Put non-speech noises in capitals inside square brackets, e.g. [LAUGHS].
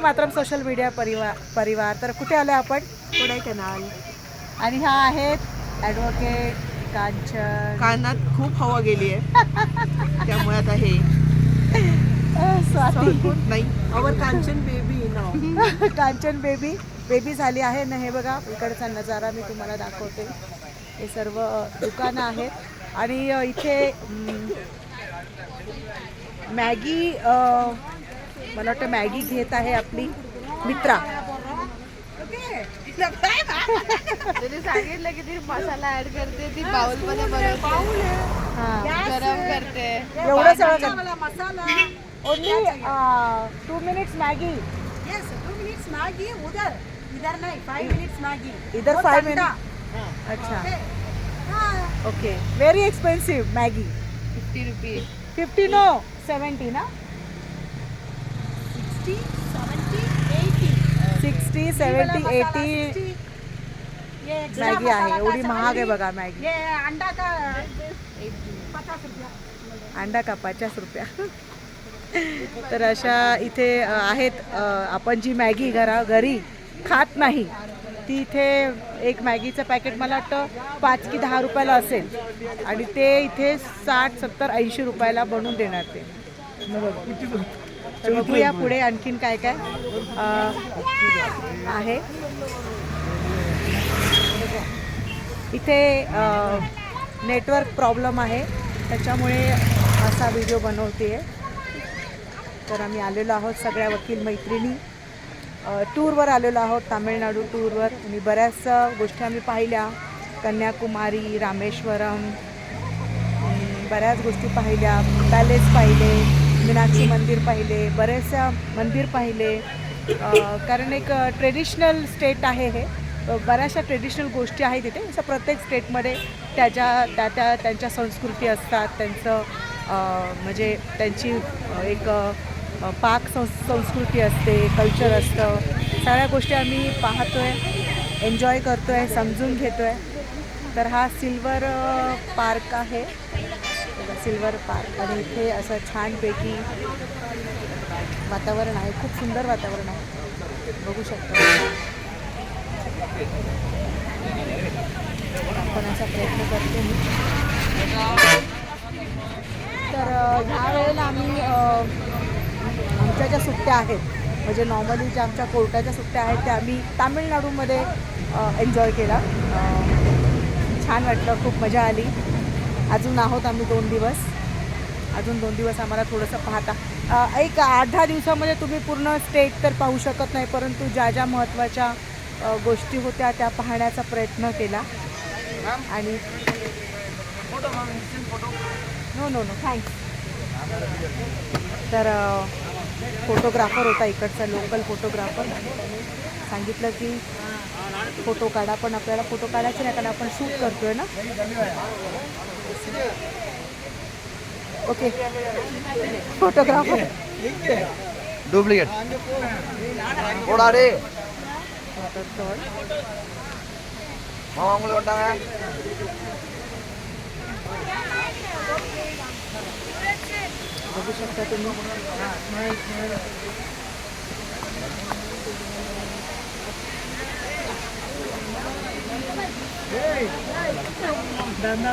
मात्रम social media परिवार परिवार. तर कुठे आलो आपण? कोडाईकनाल. आणि ह्या आहेत ॲडव्होकेट कांचन. कानात खूप हवा गेली आहे त्यामुळे आता हे. अ, स्वाती. सहन होत नाही. Our Kanchan baby now [LAUGHS] Kanchan baby baby झाली आहे. ना हे बघा इकडचा नजारा मी तुम्हाला दाखवते. हे सर्व दुकानं आहेत. आणि अ, इथे म, मॅगी अ, मला वाटतं मॅगी घेत आहे आपली मित्रा. सांगितलं की ती मसाला ऍड करते ती बाउलमध्ये हां गरम करते. एवढं सगळं only two minutes Maggi. Yes, two minutes Maggi, उधर इधर नहीं five minutes Maggi. इधर. मिनिट अच्छा. हाँ, okay very expensive Maggi. Fifty rupees fifty no seventy ना? 60, 70, 80. Sixty seventy eighty. 60. ये extra मॅगी आहे. एवढी महाग आहे 70. बघा मॅगी. अंडा का पचास रुपया. अंडा का पचास रुपया? तर अशा इथे आहेत आपण जी मॅगी घरा घरी खात नाही ती इथे एक मॅगीचं पॅकेट मला वाटतं पाच की दहा रुपयाला असेल. आणि ते इथे साठ सत्तर ऐंशी रुपयाला बनवून देणार ते. तर बघूया पुढे आणखीन काय काय आहे. इथे नेटवर्क प्रॉब्लेम आहे. त्याच्यामुळे असा व्हिडिओ बनवते तर आम्ही आलेलो आहोत सगळ्या वकील मैत्रिणी. टूरवर आलेलो आहोत तामिळनाडू टूरवर. आणि बऱ्याच गोष्टी आम्ही पाहिल्या. कन्याकुमारी रामेश्वरम. बऱ्याच गोष्टी पाहिल्या. पॅलेस पाहिले. मीनाक्षी मंदिर पाहिले बरेचसे मंदिर पाहिले. कारण एक ट्रेडिशनल स्टेट आहे हे. बऱ्याचशा ट्रेडिशनल गोष्टी आहेत तिथे. असं प्रत्येक स्टेटमध्ये त्याच्या त्या त्या त्यांच्या संस्कृती असतात. त्यांचं म्हणजे त्यांची एक पाक संस संस्कृती असते कल्चर असतं. सगळ्या गोष्टी आम्ही पाहतो आहे एन्जॉय करतो आहे समजून घेतो आहे तर हा सिल्वर पार्क आहे. Silver park. आणि इथे असं छानपैकी वातावरण आहे. खूप सुंदर वातावरण आहे. बघू शकतो. असा प्रयत्न करते. मी तर ह्या वेळेला आम्ही आमच्या ज्या सुट्ट्या आहेत म्हणजे नॉर्मली ज्या आमच्या कोर्टाच्या सुट्ट्या आहेत त्या आम्ही तामिळनाडूमध्ये एन्जॉय केला. छान वाटलं. खूप मजा आली. अजून आहोत आम्ही दोन दिवस. अजून दोन दिवस आम्हाला थोडंसं पाहता. एक आठ दहा दिवसामध्ये तुम्ही पूर्ण स्टेट तर पाहू शकत नाही परंतु ज्या ज्या महत्त्वाच्या गोष्टी होत्या त्या पाहण्याचा प्रयत्न केला. आणि नो नो नो थँक्स तर फोटोग्राफर होता इकडचा लोकल फोटोग्राफर सांगितलं की फोटो काढा पण आपल्याला फोटो काढायचे नाही कारण आपण शूट करतोय ना. ഓക്കെ ഫോട്ടോഗ്രാഫർ ഡ്യൂപ്ലിക്കേറ്റ് ഓടാടേ. बघू शकता तुम्ही धंदा